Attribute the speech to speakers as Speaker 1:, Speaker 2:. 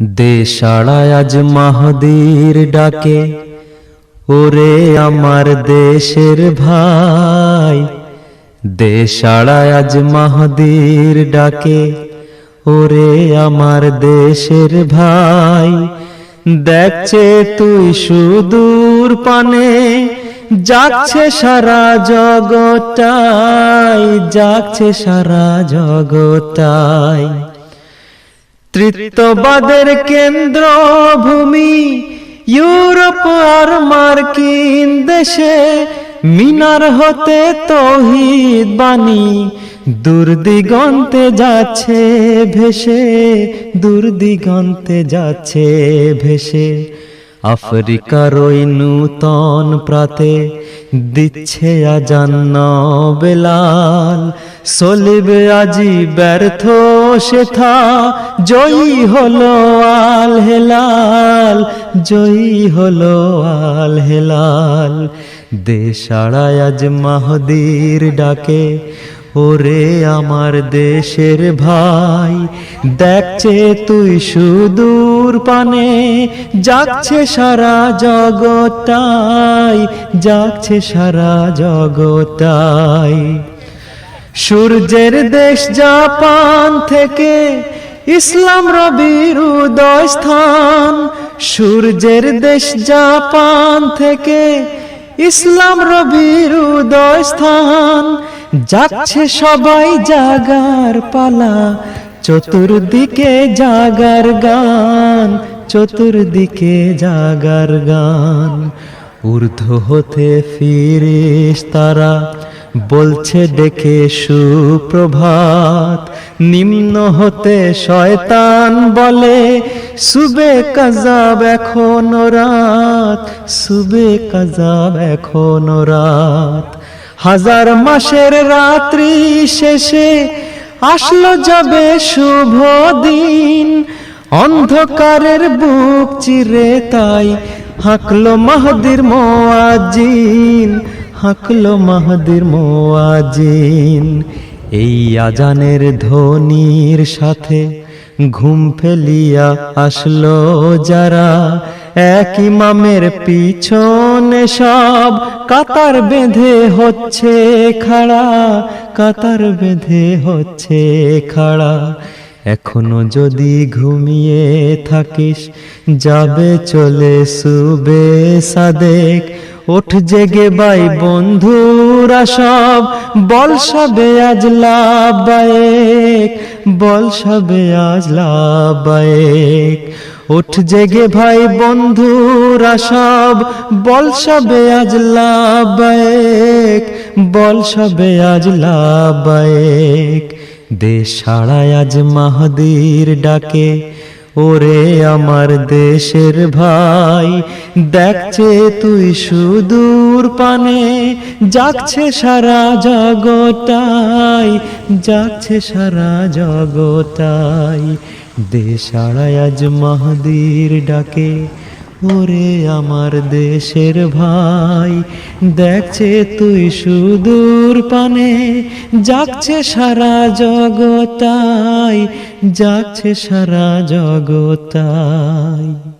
Speaker 1: দেশাড়ায় আজ মাহদির ডাকে, ওরে আমার দেশের ভাই। দেশাড়ায় আজ মাহদির ডাকে, ওরে আমার দেশের ভাই। দেখছে তুই সুদূর পানে যাচ্ছে সারা জগতাই যাচ্ছে সারা জগতাই তৃতীয়বাদের কেন্দ্র ভূমি ইউরোপ আর মার্কিন দেশে মিনার হতে তহিদ বাণী, দুর্দিগন্তে যাচ্ছে ভেসে, দুর্দিগন্তে যাচ্ছে ভেসে। আফ্রিকার ওই নূতন প্রাতে দিচ্ছে আজান্ন বেলাল সলিবে আজি ব্যর্থ সেথা জয়ী হলো আল হেলাল জয়ী হলো আল হেলাল দেশাড়ায় আজ মাহদির ডাকে ওরে আমার দেশের ভাই দেখছে তুই সুদূর পানে যাচ্ছে সারা জগতাই যাচ্ছে সারা জগতাই সূর্যের দেশ জাপান থেকে ইসলাম রবির উদয় স্থান সূর্যের দেশ জাপান থেকে ইসলাম রবির উদয় স্থান যাচ্ছে সবাই জাগার পালা, চতুর্দিকে জাগার গান, চতুর্দিকে জাগার গান। ঊর্ধ্ব হতে ফিরিস তারা, বলছে ডেকে সুপ্রভাত। নিম্ন হতে শয়তান বলে, সুবে কাজাব এখনও রাত, সুবে কাজাব এখনও রাত। হাজার মাসের রাত্রি শেষে আসলো যাবে শুভ দিন। অন্ধকারের বুক চিরে তাই হাকলো মাহদির মোয়াজিন হাকলো মাহদির মোয়াজিন এই আজানের ধ্বনির সাথে ঘুম ফেলিয়া আসলো যারা। এক ইমামের পিছনে সব কাতার বেঁধে হচ্ছে খাড়া, কাতার বেঁধে হচ্ছে খাড়া। এখনও যদি ঘুমিয়ে থাকিস, যাবে চলে সুবে সাদেক। ওঠ জেগে বাই বন্ধুরা সব, বল সবে আজ লাভবায়েক বল সবে আজ লাভবায়েক ওঠ জেগে ভাই বন্ধুরা সব, বল সবে আজ লাভবায়েক বল সবে আজ লাভবায়েক দেশ আজ মাহদির ডাকে ওরে আমার দেশের ভাই দেখছে তুই সুদূর পানে যাচ্ছে সারা জগতাই যাচ্ছে সারা জগতাই দেশ আজ মাহাদির ডাকে ওরে আমার দেশের ভাই দেখছে তুই সুদূর পানে যাচ্ছে সারা জগতাই যাচ্ছে সারা জগতাই।